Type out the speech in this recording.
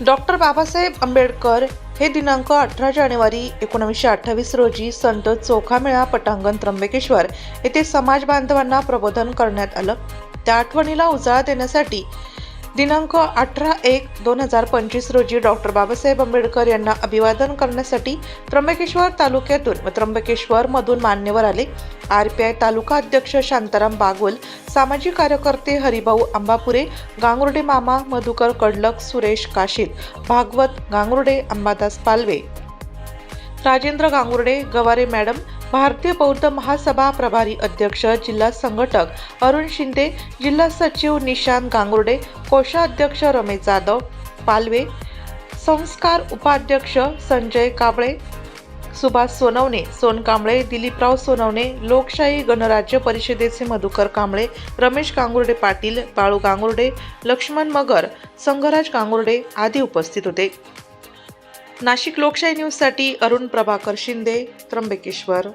Doctor Babasaheb Ambedkar हे दिनांक अठरा जानेवारी एकोणीसशे अठ्ठावीस रोजी संत चोखामेळा पटांगण त्र्यंबकेश्वर येथे समाज बांधवांना प्रबोधन करण्यात आलं. त्या आठवणीला उजाळा देण्यासाठी दिनांक अठरा एक दोन हजार पंचवीस रोजी डॉक्टर बाबासाहेब आंबेडकर यांना अभिवादन करण्यासाठी त्र्यंबकेश्वर तालुक्यातून व त्र्यंबकेश्वर मधून मान्यवर आले. आर पी आय तालुका अध्यक्ष शांताराम बागोल सामाजिक कार्यकर्ते हरिभाऊ अंबापुरे गांगुर्डे मामा मधुकर कडलक सुरेश काशील भागवत गांगुर्डे अंबादास पालवे. राजेंद्र गांगुर्डे गवारे मॅडम भारतीय बौद्ध महासभा प्रभारी अध्यक्ष जिल्हा संघटक अरुण शिंदे जिल्हा सचिव निशांत गांगुर्डे कोषाध्यक्ष रमेश जाधव पालवे संस्कार उपाध्यक्ष संजय कांबळे सुभाष सोनवणे सोन कांबळे दिलीपराव सोनवणे लोकशाही गणराज्य परिषदेचे मधुकर कांबळे रमेश गांगुर्डे पाटील बाळू गांगुर्डे लक्ष्मण मगर संघराज गांगुर्डे आदी उपस्थित होते. नाशिक लोकशाही न्यूजसाठी अरुण प्रभाकर शिंदे त्र्यंबकेश्वर.